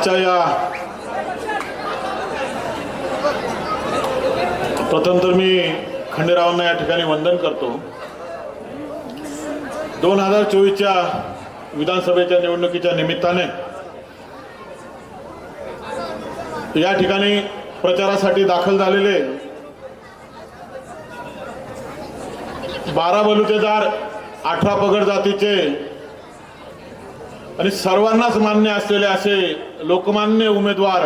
आजच्या या प्रथम तर मी खंडेरावांना या ठिकाणी वंदन करतो. दोन हजार चोवीसच्या विधानसभेच्या निवडणुकीच्या निमित्ताने या ठिकाणी प्रचारासाठी दाखल झालेले बारा बलुतेदार अठरा पगड जातीचे आणि सर्वांनाच मान्य असलेले असे लोकमान्य उमेदवार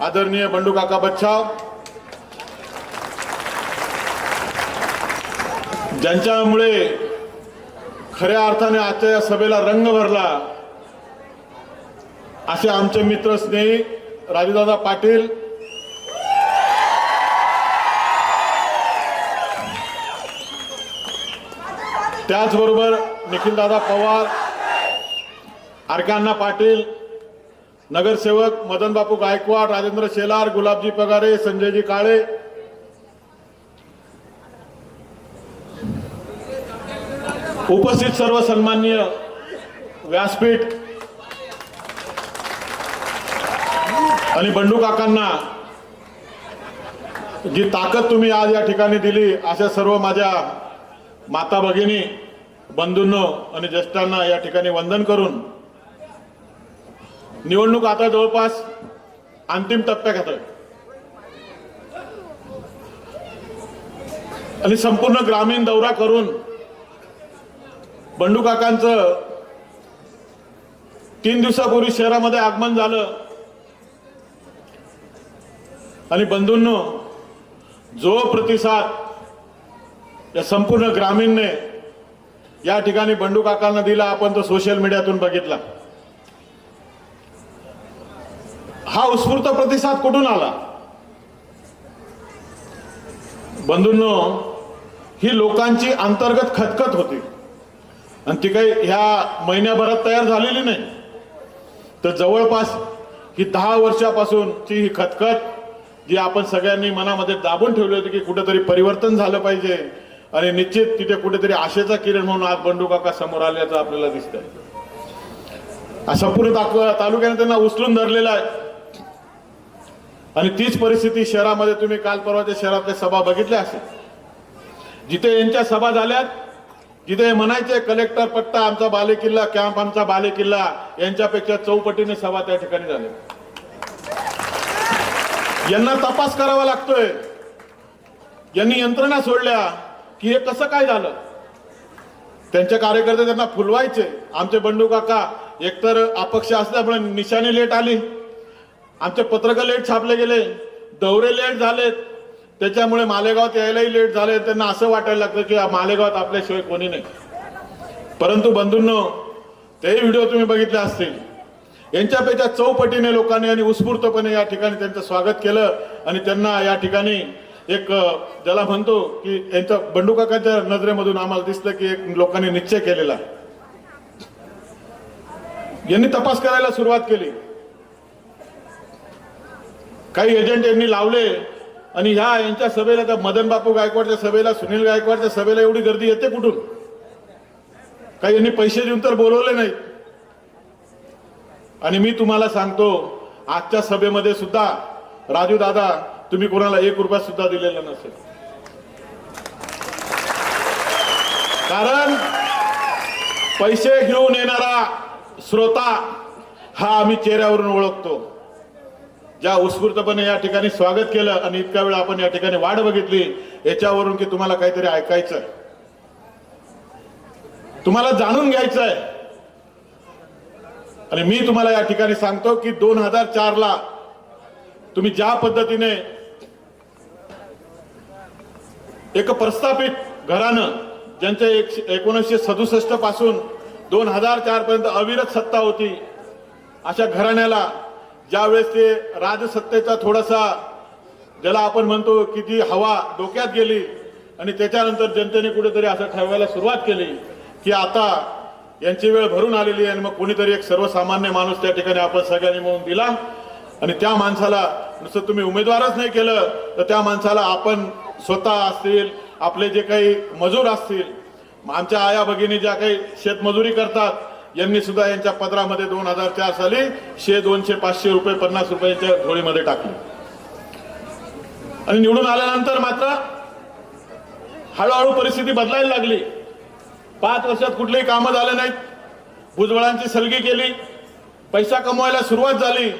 आदरणीय बंडू काका बच्छाव ज्यांच्यामुळे खऱ्या अर्थाने आजच्या या सभेला रंग भरला असे आमचे मित्र स्नेही राजूदादा पाटील त्याचबरोबर निखिलदादा पवार अर्कांना पाटील नगरसेवक मदन बापू गायकवाड राजेंद्र शेलार गुलाबजी पगारे संजयजी काळे. उपस्थित सर्व सन्माननीय व्यासपीठ आणि बंडू काकांना जी ताकद तुम्ही आज या ठिकाणी दिली अशा सर्व माझ्या माता भगिनी बंधूंनो आणि ज्येष्ठांना या ठिकाणी वंदन करून निवडणूक आता जवळपास अंतिम टप्प्यात आहे आणि संपूर्ण ग्रामीण दौरा करून बंडू काकांचं तीन दिवसापूर्वी शहरामध्ये आगमन झालं. आणि बंधूंनो जो प्रतिसाद या संपूर्ण ग्रामीणने या ठिकाणी बंडू काकांना दिला आपण तो सोशल मीडियातून बघितला. हा उत्स्फूर्त प्रतिसाद कुठून आला? बंधूंनो ही लोकांची अंतर्गत खतखत होती. आणि ती काही ह्या महिन्याभरात तयार झालेली नाही. तर जवळपास ही दहा वर्षापासूनची ही खतखत जी आपण सगळ्यांनी मनामध्ये दाबून ठेवली होती की कुठेतरी परिवर्तन झालं पाहिजे. आणि निश्चित तिथे कुठेतरी आशेचा किरण म्हणून आज बंडू काका समोर आल्याचं आपल्याला दिसत आहे संपूर्ण ताक- तालुक्याने त्यांना उचलून धरलेला आहे. आणि तीच परिस्थिती शहरामध्ये तुम्ही काल परवाच्या शहरातल्या सभा बघितल्या असेल. जिथे यांच्या सभा झाल्यात जिथे म्हणायचे कलेक्टर पट्टा आमचा बालेकिल्ला कॅम्प आमचा बालेकिल्ला यांच्यापेक्षा चौपटीने सभा त्या ठिकाणी झाल्या. यांना तपास करावा लागतोय. यांनी यंत्रणा सोडल्या की हे कसं काय झालं? त्यांचे कार्यकर्ते त्यांना फुलवायचे. आमचे बंडू काका एकतर अपक्ष असल्यामुळे निशाणी लेट आली. आमचे पत्रक लेट छापले गेले दौरे लेट झालेत. त्याच्यामुळे मालेगावात यायलाही लेट झाले. त्यांना असं वाटायला लागतं की मालेगावात आपल्याशिवाय कोणी नाही. परंतु बंधूंनो ते व्हिडिओ तुम्ही बघितले असतील. यांच्यापेक्षा चौपटीने लोकांनी आणि उत्स्फूर्तपणे या ठिकाणी त्यांचं स्वागत केलं आणि त्यांना या ठिकाणी एक ज्याला म्हणतो की यांच्या बंडू काकाच्या नजरेमधून आम्हाला दिसलं की एक लोकांनी निश्चय केलेला. यांनी तपास करायला सुरुवात केली. काही एजंट यांनी लावले. आणि ह्या यांच्या सभेला त्या मदन बापू गायकवाडच्या सभेला सुनील गायकवाडच्या सभेला एवढी गर्दी येते कुठून? काही यांनी पैसे देऊन तर बोलवले नाही. आणि मी तुम्हाला सांगतो आजच्या सभेमध्ये सुद्धा राजू दादा तुम्ही कोणाला एक रुपया सुद्धा दिलेला नसेल. कारण पैसे घेऊन येणारा श्रोता हा आम्ही चेहऱ्यावरून ओळखतो. ज्या उत्स्फूर्तपणे या ठिकाणी स्वागत केलं आणि इतक्या वेळा आपण या ठिकाणी वाट बघितली याच्यावरून की तुम्हाला काहीतरी ऐकायचं आहे तुम्हाला जाणून घ्यायचं आहे आणि मी तुम्हाला या ठिकाणी सांगतो की दोन हजार चार ला तुम्ही ज्या पद्धतीने एक प्रस्थापित घरानं ज्यांच्या एक एकोणीसशे सदुसष्टपासून दोन हजार चार पर्यंत अविरत सत्ता होती अशा घराण्याला ज्यावेळेस ते राजसत्तेचा थोडासा ज्याला आपण म्हणतो की जी हवा डोक्यात गेली आणि त्याच्यानंतर जनतेने कुठेतरी असं ठरवायला सुरुवात केली की आता यांची वेळ भरून आलेली आहे आणि मग कोणीतरी एक सर्वसामान्य माणूस त्या ठिकाणी आपण सगळ्यांनी म्हणून दिला. आणि त्या माणसाला नुसतं तुम्ही उमेदवारच नाही केलं तर त्या माणसाला आपण स्वतः असतील आपले जे काही मजूर असतील आमच्या आया भगिनी ज्या काही शेतमजुरी करतात यांनी सुद्धा यांच्या पदरामध्ये दोन हजार चार साली शे दोनशे पाचशे रुपये पन्नास रुपयाच्या झोळीमध्ये टाकले. आणि निवडून आल्यानंतर मात्र हळूहळू परिस्थिती बदलायला लागली. पाच वर्षात कुठलेही कामं झाले नाहीत. भुजबळांची सलगी केली. पैसा कमवायला सुरुवात झाली.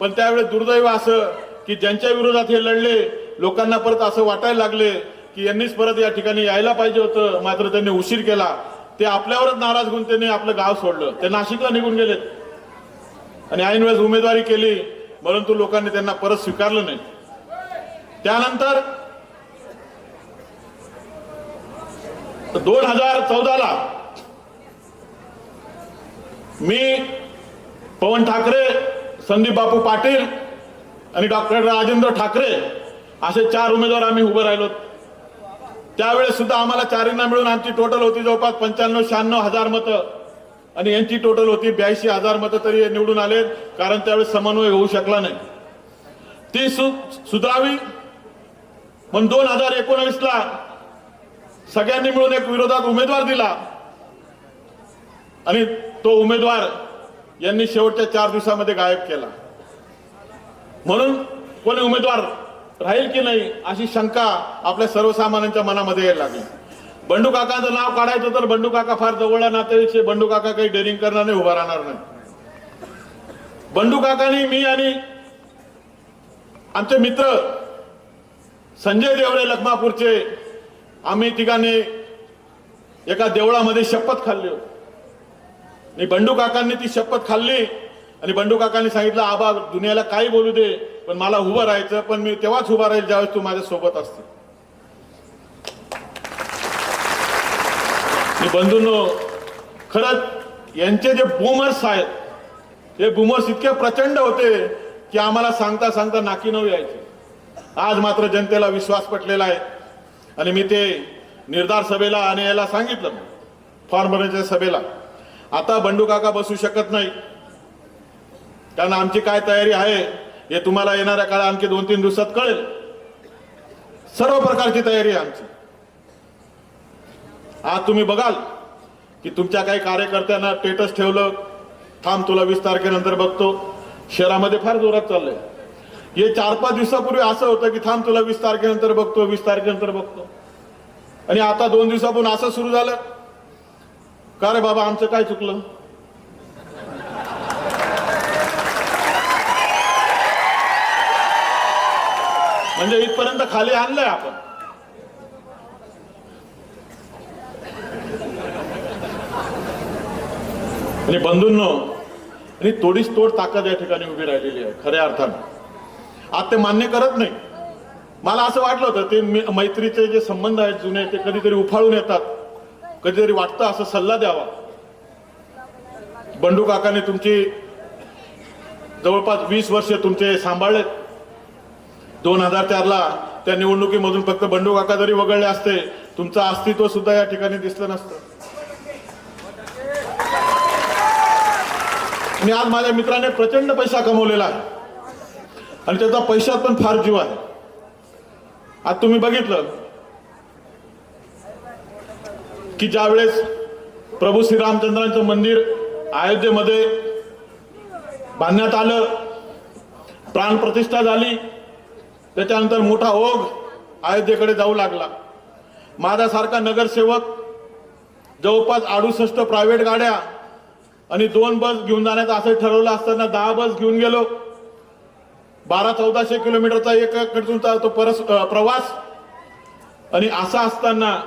पण त्यावेळेस दुर्दैव असं की ज्यांच्या विरोधात हे लढले लोकांना परत असं वाटायला लागले की यांनीच परत या ठिकाणी यायला पाहिजे होतं. मात्र त्यांनी उशीर केला. ते आपल्यावरच नाराज होऊन त्यांनी आपलं गाव सोडलं. ते नाशिकला निघून गेलेत आणि ऐन वेळेस उमेदवारी केली परंतु लोकांनी त्यांना परत स्वीकारलं नाही. त्यानंतर दोन हजार चौदाला मी पवन ठाकरे संदीप बापू पाटील आणि डॉक्टर राजेंद्र ठाकरे असे चार उमेदवार आम्ही उभे राहिलो. त्यावेळेस सुद्धा आम्हाला चारींना मिळून आमची टोटल होती जवळपास पंच्याण्णव शहाण्णव हजार मतं. आणि यांची टोटल होती ब्याऐंशी हजार मतं तरी निवडून आले कारण त्यावेळेस समन्वय होऊ शकला नाही. ती सु सुधारावी. पण दोन हजार एकोणवीसला सगळ्यांनी मिळून एक विरोधात उमेदवार दिला. आणि तो उमेदवार यांनी शेवटच्या चार दिवसामध्ये गायब केला. म्हणून कोणी उमेदवार राहील की नाही अशी शंका आपल्या सर्वसामान्यांच्या मनामध्ये यायला लागली. बंडू काकांचं नाव काढायचं तर बंडू काका फार जवळला नातेवाईक बंडू काका काही डेअरिंग करणार नाही उभा राहणार नाही. बंडू काकानी मी आणि आमचे मित्र संजय देवळे लखमापूरचे आम्ही तिघांनी एका देवळामध्ये शपथ खाल्ली. होती आणि बंडू काकांनी ती शपथ खाल्ली आणि बंडू काकांनी सांगितलं आबा दुनियाला काही बोलू दे. पण मला उभं राहायचं पण मी तेव्हाच उभा राहील ज्यावेळेस तू माझ्या सोबत असते मी बंधूंनो खरंच यांचे जे बुमर्स आहेत हे बुमर्स इतके प्रचंड होते की आम्हाला सांगता सांगता नाकी नऊ यायचे. आज मात्र जनतेला विश्वास पटलेला आहे. आणि मी ते निर्धार सभेला आणि याला सांगितलं फॉर्म भरण्याच्या सभेला. आता बंडू काका बसू शकत नाही. कारण आमची काय तयारी आहे हे तुम्हाला येणाऱ्या काळात आणखी दोन तीन दिवसात कळेल. सर्व प्रकारची तयारी आहे आमची. आज तुम्ही बघाल की तुमच्या काही कार्यकर्त्यांना स्टेटस ठेवलं. थांब तुला वीस तारखेनंतर बघतो. शहरामध्ये फार जोरात चाललंय. हे चार पाच दिवसापूर्वी असं होतं की थांब तुला वीस तारखेनंतर बघतो वीस तारखेनंतर बघतो. आणि आता दोन दिवसापूर्वी असं सुरू झालं. का रे बाबा आमचं काय चुकलं? पर्यंत खाली आणलंय आपण. आणि बंधूंनो आणि तोडीस तोड ताकद या ठिकाणी उभी राहिलेली आहे खऱ्या अर्थानं. आज ते मान्य करत नाही. मला असं वाटलं होतं ते मैत्रीचे जे संबंध आहेत जुने ते कधीतरी उफाळून येतात. कधीतरी वाटतं असं सल्ला द्यावा. बंडू काकाने तुमची जवळपास वीस वर्ष तुमचे सांभाळलेत. दोन हजार चारला त्या निवडणुकीमधून फक्त बंडू काका जरी वगळले असते तुमचं अस्तित्व सुद्धा या ठिकाणी दिसलं नसतं. मी आज माझ्या मित्राने प्रचंड पैसा कमवलेला आहे. आणि त्याचा पैशात पण फार जीव आहे. आज तुम्ही बघितलं की ज्यावेळेस प्रभू श्रीरामचंद्रांचं मंदिर अयोध्येमध्ये बांधण्यात आलं प्राणप्रतिष्ठा झाली त्याच्यानंतर मोठा ओघ अयोध्येकडे जाऊ लागला. माझ्यासारखा नगरसेवक जवळपास अडुसष्ट प्रायव्हेट गाड्या आणि दोन बस घेऊन जाण्याचं असं ठरवलं असताना दहा बस घेऊन गेलो. बारा चौदाशे किलोमीटरचा एकाकडचा तो परस प्रवास. आणि असा असताना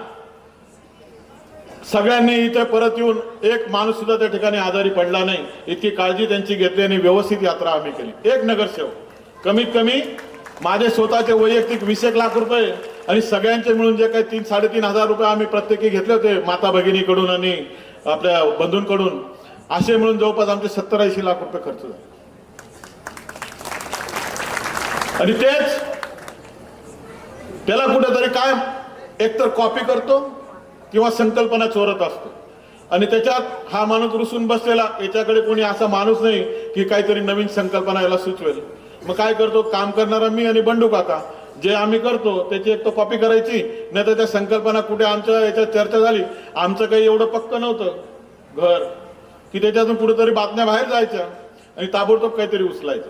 सगळ्यांनी इथे परत येऊन एक माणूस सुद्धा त्या ठिकाणी आजारी पडला नाही. इतकी काळजी त्यांची घेतली आणि व्यवस्थित यात्रा आम्ही केली. एक नगरसेवक. कमीत कमी माझे स्वतःचे वैयक्तिक वीस एक लाख रुपये आणि सगळ्यांचे मिळून जे काही तीन साडेतीन हजार रुपये आम्ही प्रत्येकी घेतले होते माता भगिनीकडून आणि आपल्या बंधूंकडून असे मिळून जवळपास आमचे सत्तर ऐंशी लाख रुपये खर्च झाले. आणि तेच त्याला कुठेतरी काय एकतर कॉपी करतो किंवा संकल्पना चोरत असतो. आणि त्याच्यात हा माणूस रुसून बसलेला याच्याकडे कोणी असा माणूस नाही की काहीतरी नवीन संकल्पना याला सुचवेल. मग काय करतो? काम करणारा मी आणि बंडू काका. जे आम्ही करतो त्याची एक तर कॉपी करायची नाही तर त्या संकल्पना कुठे आमच्या याच्यात चर्चा झाली. आमचं काही एवढं पक्क नव्हतं. घर. की त्याच्यातून कुठेतरी बातम्या बाहेर जायच्या आणि ताबडतोब काहीतरी उचलायचं.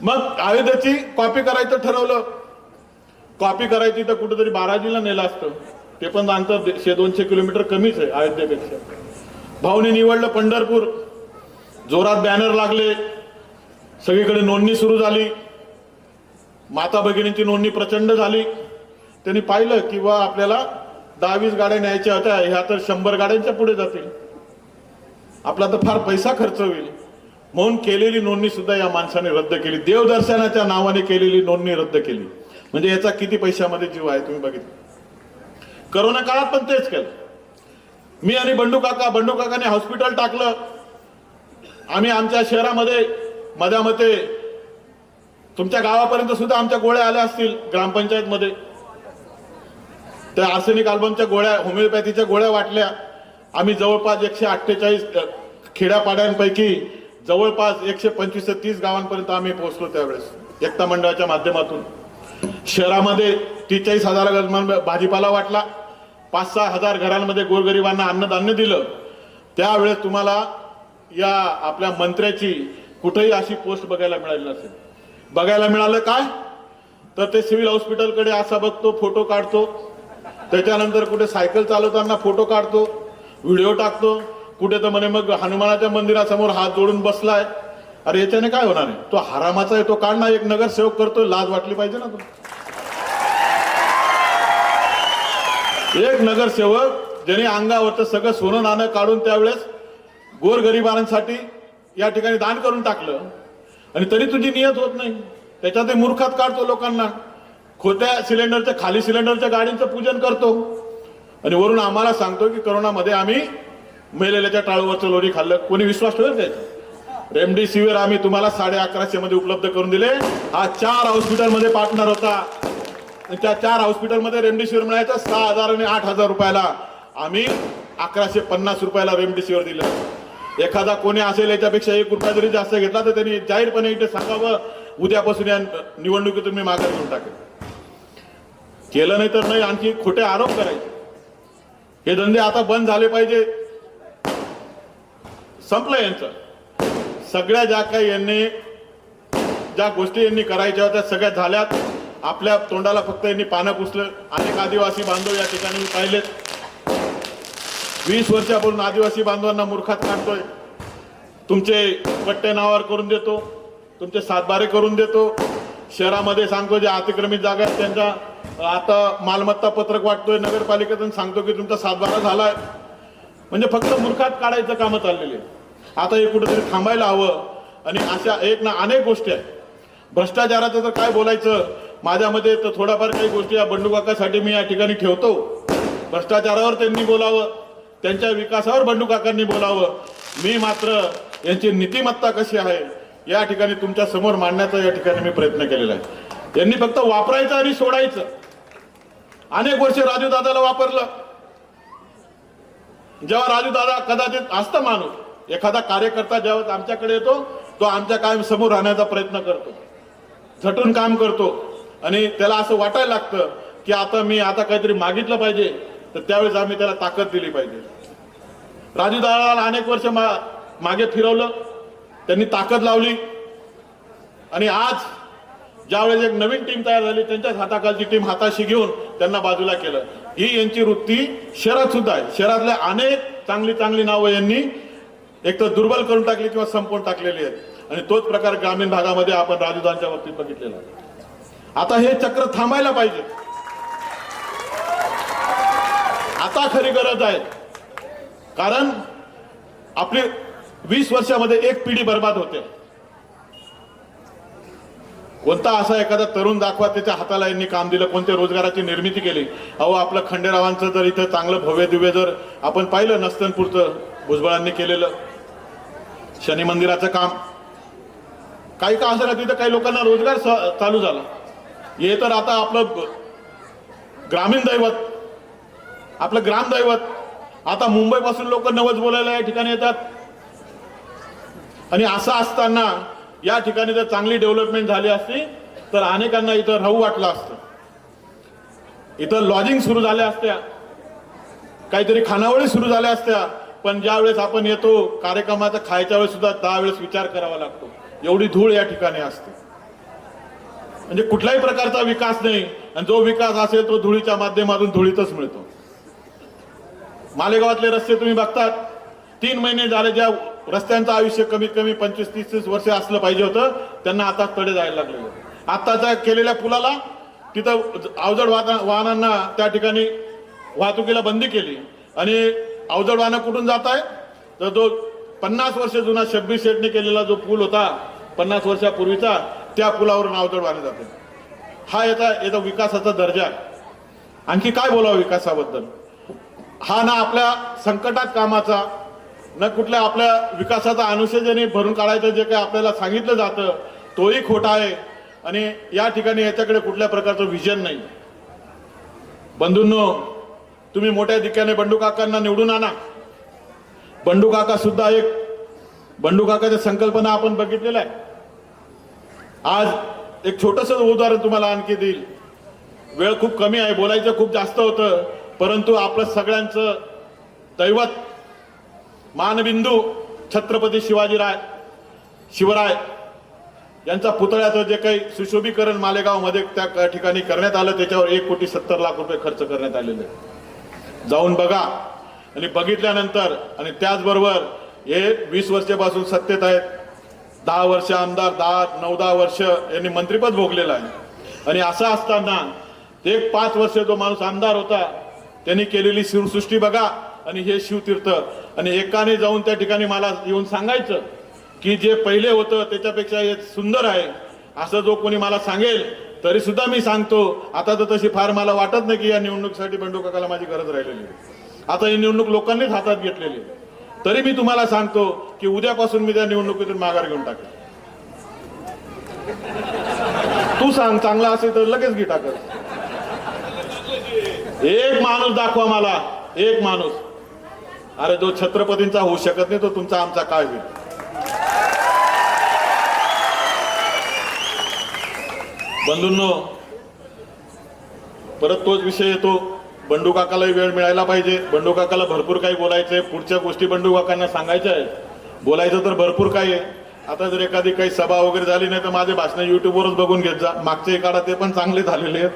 मग आयोध्याची कॉपी करायचं ठरवलं. कॉपी करायची तर कुठेतरी बाराजीला नेलं असतं. ते पण अंतर शे दोनशे किलोमीटर कमीच आहे अयोध्येपेक्षा. भाऊने निवडलं पंढरपूर. जोरात बॅनर लागले. सगळीकडे नोंदणी सुरू झाली. माता भगिनींची नोंदणी प्रचंड झाली. त्यांनी पाहिलं की बा आपल्याला दहावीस गाड्या न्यायच्या होत्या ह्या तर शंभर गाड्यांच्या पुढे जातील. आपला तर फार पैसा खर्च होईल. म्हणून केलेली नोंदणी सुद्धा या माणसाने रद्द केली. देवदर्शनाच्या नावाने केलेली नोंदणी रद्द केली. म्हणजे याचा किती पैशामध्ये जीव आहे तुम्ही बघितलं. करोना काळात पण तेच केलं. मी आणि बंडू काका बंडू काकाने हॉस्पिटल टाकलं. आम्ही आमच्या शहरामध्ये माझ्या मते तुमच्या गावापर्यंत सुद्धा आमच्या गोळ्या आल्या असतील ग्रामपंचायत मध्ये त्या आर्सेनिक अल्बमच्या गोळ्या होमिओपॅथीच्या गोळ्या वाटल्या. आम्ही जवळपास एकशे अठ्ठेचाळीस खेड्यापाड्यांपैकी जवळपास एकशे पंचवीस ते तीस गावांपर्यंत आम्ही पोहोचलो त्यावेळेस एकता मंडळाच्या माध्यमातून. शहरामध्ये त्रेचाळीस हजार भाजीपाला वाटला. पाच सहा हजार घरांमध्ये गोरगरिबांना अन्नधान्य दिलं. त्यावेळेस तुम्हाला या आपल्या मंत्र्याची कुठेही अशी पोस्ट बघायला मिळाली नसेल. बघायला मिळालं काय? तर ते सिव्हिल हॉस्पिटलकडे असा बघतो फोटो काढतो. त्याच्यानंतर कुठे सायकल चालवताना फोटो काढतो व्हिडिओ टाकतो. कुठे तर म्हणे मग हनुमानाच्या मंदिरासमोर हात जोडून बसलाय. अरे याच्याने काय होणार आहे? तो हरामाचा आहे तो काढणार एक नगरसेवक करतो लाज वाटली पाहिजे ना तो एक नगरसेवक ज्याने अंगावरचं सगळं सोनं नाणं काढून त्यावेळेस गोरगरिबांसाठी या ठिकाणी दान करून टाकलं. आणि तरी तुझी नियत होत नाही. त्याच्यात मूर्खात काढतो लोकांना. खोट्या सिलेंडरच्या खाली सिलेंडरच्या गाडींचं पूजन करतो. आणि वरून आम्हाला सांगतो की करोनामध्ये आम्ही मेलेल्याच्या टाळूवरचं लोणी खाल्लं. कोणी विश्वास ठेवेल त्याचा रेमडेसिवीर आम्ही तुम्हाला साडे अकराशे मध्ये उपलब्ध करून दिले. हा चार हॉस्पिटलमध्ये पार्टनर होता. आणि त्या चार हॉस्पिटलमध्ये रेमडेसिवीर मिळायचं सहा हजार आणि आठ हजार रुपयाला आम्ही अकराशे पन्नास रुपयाला रेमडेसिवीर दिलं. एखादा कोणी असेल याच्यापेक्षा एक रुपया जरी जास्त घेतला तर त्यांनी जाहीरपणे इथे सांगावं. उद्यापासून या निवडणुकीतून मी माघार घेऊन टाकेल केलं नाही तर नाही आणखी खोटे आरोप करायचे. हे धंदे आता बंद झाले पाहिजे. संपलं यांचं. सगळ्या ज्या काही यांनी ज्या गोष्टी यांनी करायच्या होत्या सगळ्या झाल्यात. आपल्या तोंडाला फक्त यांनी पानं पुसलं. अनेक आदिवासी बांधव या ठिकाणी पाहिलेत. वीस वर्षापूर्वी आदिवासी बांधवांना मूर्खात काढतोय. तुमचे पट्टे नावावर करून देतो. तुमचे सातबारे करून देतो. शहरामध्ये सांगतो जे अतिक्रमित जागा आहेत त्यांच्या आता मालमत्ता पत्रक वाटतोय. नगरपालिकेतून सांगतो की तुमचा सातबारा झालाय. म्हणजे फक्त मूर्खात काढायचं कामं चाललेली आहे. आता हे कुठेतरी थांबायला हवं. आणि अशा एक ना अनेक गोष्टी आहेत. भ्रष्टाचाराचं तर काय बोलायचं? माझ्यामध्ये तर थोडाफार काही गोष्टी या बंडूकाकासाठी मी या ठिकाणी ठेवतो. भ्रष्टाचारावर त्यांनी बोलावं. त्यांच्या विकासावर बंडूकाकांनी बोलावं. मी मात्र यांची नीतिमत्ता कशी आहे या ठिकाणी तुमच्यासमोर मांडण्याचा या ठिकाणी मी प्रयत्न केलेला आहे. यांनी फक्त वापरायचं आणि सोडायचं. अनेक वर्ष राजू दादाला वापरलं. जेव्हा राजू दादा कदाचित असतं माणूस एखादा कार्यकर्ता जेव्हा आमच्याकडे येतो तो आमच्या कायम समोर राहण्याचा प्रयत्न करतो. झटून काम करतो. आणि त्याला असं वाटायला लागतं की आता मी आता काहीतरी मागितलं पाहिजे तर त्यावेळेस आम्ही त्याला ताकद दिली पाहिजे. राजू दादाला अनेक वर्ष मा मागे फिरवलं. त्यांनी ताकद लावली. आणि आज ज्यावेळेस एक नवीन टीम तयार झाली त्यांच्याच हाताखालची टीम हाताशी घेऊन त्यांना बाजूला केलं. ही यांची वृत्ती शहरात सुद्धा आहे. शहरातल्या अनेक चांगली चांगली नावं यांनी एक तर दुर्बल करून टाकली किंवा संपवून टाकलेली आहेत. आणि तोच प्रकार ग्रामीण भागामध्ये आपण राजूदांच्या बाबतीत बघितलेला आता हे चक्र थांबायला पाहिजे. आता खरी गरज आहे. कारण आपली वीस वर्षामध्ये एक पिढी बर्बाद होते. कोणता असा एखादा तरुण दाखवा त्याच्या हाताला यांनी काम दिलं कोणत्या रोजगाराची निर्मिती केली? अहो आपलं खंडेरावांचं जर इथं चांगलं भव्य दिव्य जर आपण पाहिलं नस्तनपूरचं भुजबळांनी केलेलं शनी मंदिराचं काम काही का असं तिथं काही लोकांना रोजगार स- चालू झाला. हे तर आता आपलं ग्रामीण दैवत आपलं ग्रामदैवत आता मुंबईपासून लोक नवस बोलायला या ठिकाणी येतात. आणि असं असताना या ठिकाणी जर चांगली डेव्हलपमेंट झाली असती तर अनेकांना इथं राहू वाटलं असतं. इथं लॉजिंग सुरू झाल्या असत्या. काहीतरी खानावळी सुरू झाल्या असत्या. पण ज्या वेळेस आपण येतो कार्यक्रमाचा खायच्या वेळेस सुद्धा दहा वेळेस विचार करावा लागतो. एवढी धूळ या ठिकाणी असते. म्हणजे कुठल्याही प्रकारचा विकास नाही. आणि जो विकास असेल तो धुळीच्या माध्यमातून धुळीतच मिळतो. मालेगावातले रस्ते तुम्ही बघतात. तीन महिने झाले ज्या रस्त्यांचं आयुष्य कमीत कमी पंचवीस तीस तीस वर्ष असलं पाहिजे होतं त्यांना आता तडे जायला लागले. आत्ताच्या केलेल्या पुलाला तिथं अवजड वाहनांना त्या ठिकाणी वाहतुकीला बंदी केली. आणि अवजड वाहनं कुठून जात आहे तर जो पन्नास वर्ष जुना शब्बीर शेठने केलेला जो पूल होता पन्नास वर्षापूर्वीचा त्या पुलावरून अवजड वाहने जाते हा याचा याचा विकासाचा दर्जा आहे. आणखी काय बोलावं विकासाबद्दल? हा ना आपल्या संकटात कामाचा न कुठल्या आपल्या विकासाचा अनुषेजने भरून काढायचं जे काही आपल्याला सांगितलं जातं तोही खोटा आहे. आणि या ठिकाणी याच्याकडे कुठल्या प्रकारचं विजन नाही. बंधूंनो तुम्ही मोठ्या दिक्याने बंडू काकांना निवडून आणा. बंडू काका सुद्धा एक बंडू काकाच्या संकल्पना आपण बघितलेल्या आहे आज एक छोटस उदाहरण तुम्हाला आणखी देईल. वेळ खूप कमी आहे बोलायचं खूप जास्त होतं. परंतु आपलं सगळ्यांचं दैवत मानबिंदू छत्रपती शिवाजीराय शिवराय यांचा पुतळ्याचं जे काही सुशोभीकरण मालेगावमध्ये त्या ठिकाणी करण्यात आलं त्याच्यावर एक कोटी सत्तर लाख रुपये खर्च करण्यात आलेले. आहे. जाऊन बघा. आणि बघितल्यानंतर आणि त्याचबरोबर हे वीस वर्षापासून सत्तेत आहेत. दहा वर्ष आमदार दहा नऊ दहा वर्ष यांनी मंत्रिपद भोगलेलं आहे. आणि असं असताना एक पाच वर्ष जो माणूस आमदार होता त्यांनी केलेली शिवसृष्टी बघा आणि हे शिवतीर्थ. आणि एकाने जाऊन त्या ठिकाणी मला येऊन सांगायचं की जे पहिले होतं त्याच्यापेक्षा हे सुंदर आहे. असं जो कोणी मला सांगेल तरी सुद्धा मी सांगतो. आता तर तशी फार मला वाटत नाही की या निवडणुकीसाठी बंडू काकाला माझी गरज राहिलेली आता ही निवडणूक लोकांनीच हातात घेतलेली तरी मी तुम्हाला सांगतो की उद्यापासून मी त्या निवडणुकीतून माघार घेऊन टाकेल तू सांग चांगला असेल तर लगेच घे टाकत एक माणूस दाखवा मला. एक माणूस. अरे जो छत्रपतींचा होऊ शकत नाही तो तुमचा आमचा काय होईल? बंधूंनो परत तोच विषय येतो. बंडू काकालाही वेळ मिळायला पाहिजे. बंडू काकाला भरपूर काही बोलायचंय. पुढच्या गोष्टी बंडू काकांना सांगायच्या आहेत. बोलायचं तर भरपूर काही आहे. आता जर एखादी काही सभा वगैरे झाली नाही तर माझे भाषणं युट्यूबवरच बघून घेत जा. मागचे काळात ते पण चांगले झालेले आहेत.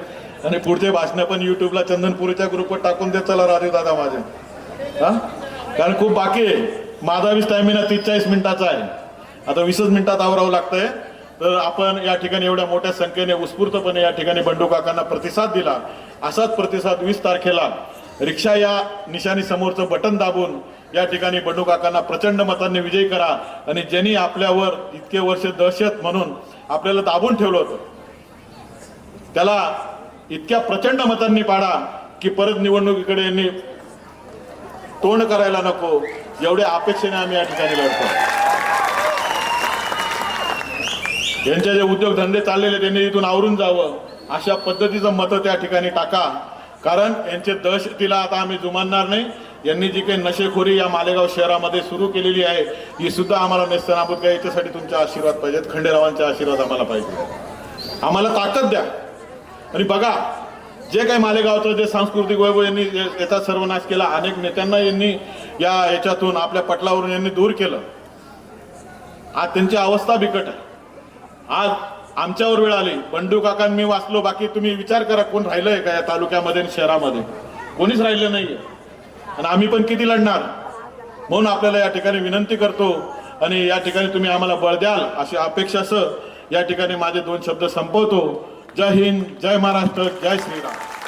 आणि पुढचे भाषणं पण युट्यूबला चंदनपुरीच्या ग्रुपवर टाकून देत चला राजू दादा माझे. हा? कारण खूप बाकी आहे. माझा वीस टायमिंग तीस चाळीस मिनिटाचा आहे. आता वीसच मिनिटात आवरावं लागतंय. तर आपण या ठिकाणी एवढ्या मोठ्या संख्येने उत्स्फूर्तपणे या ठिकाणी बंडू काकांना प्रतिसाद दिला. असाच प्रतिसाद वीस तारखेला रिक्षा या निशाणी समोरचं बटन दाबून या ठिकाणी बंडू काकांना प्रचंड मतांनी विजयी करा. आणि ज्यांनी आपल्यावर इतके वर्ष दहशत म्हणून आपल्याला दाबून ठेवलं होतं त्याला इतक्या प्रचंड मतांनी पाडा की परत निवडणुकीकडे यांनी तोंड करायला नको. एवढ्या अपेक्षेने आम्ही या ठिकाणी लढतो. यांचे जे उद्योगधंदे चाललेले त्यांनी इथून आवरून जावं. अशा पद्धतीचं मतं त्या ठिकाणी टाका. कारण यांचे दहशतीला आता आम्ही जुमानणार नाही. यांनी जी काही नशेखोरी या मालेगाव शहरामध्ये सुरू केलेली आहे ही सुद्धा आम्हाला नेस्तनाबूत काय याच्यासाठी तुमचे आशीर्वाद पाहिजेत. खंडेरावांचे आशीर्वाद आम्हाला पाहिजे आम्हाला ताकद द्या. आणि बघा जे काही मालेगावचं जे सांस्कृतिक वैभव यांनी याचा सर्वनाश केला अनेक नेत्यांना यांनी या याच्यातून आपल्या पटलावरून यांनी दूर केलं. आज त्यांची अवस्था बिकट आहे. आज आमच्यावर वेळ आली. बंडू काकांनी मी वाचलो बाकी तुम्ही विचार करा कोण राहिलंय का या तालुक्यामध्ये आणि शहरामध्ये? कोणीच राहिलं नाहीये. आणि आम्ही पण किती लढणार? म्हणून आपल्याला या ठिकाणी विनंती करतो आणि या ठिकाणी तुम्ही आम्हाला बळ द्याल अशी अपेक्षा असं या ठिकाणी माझे दोन शब्द संपवतो. जय हिंद जय महाराष्ट्र जय श्रीराम.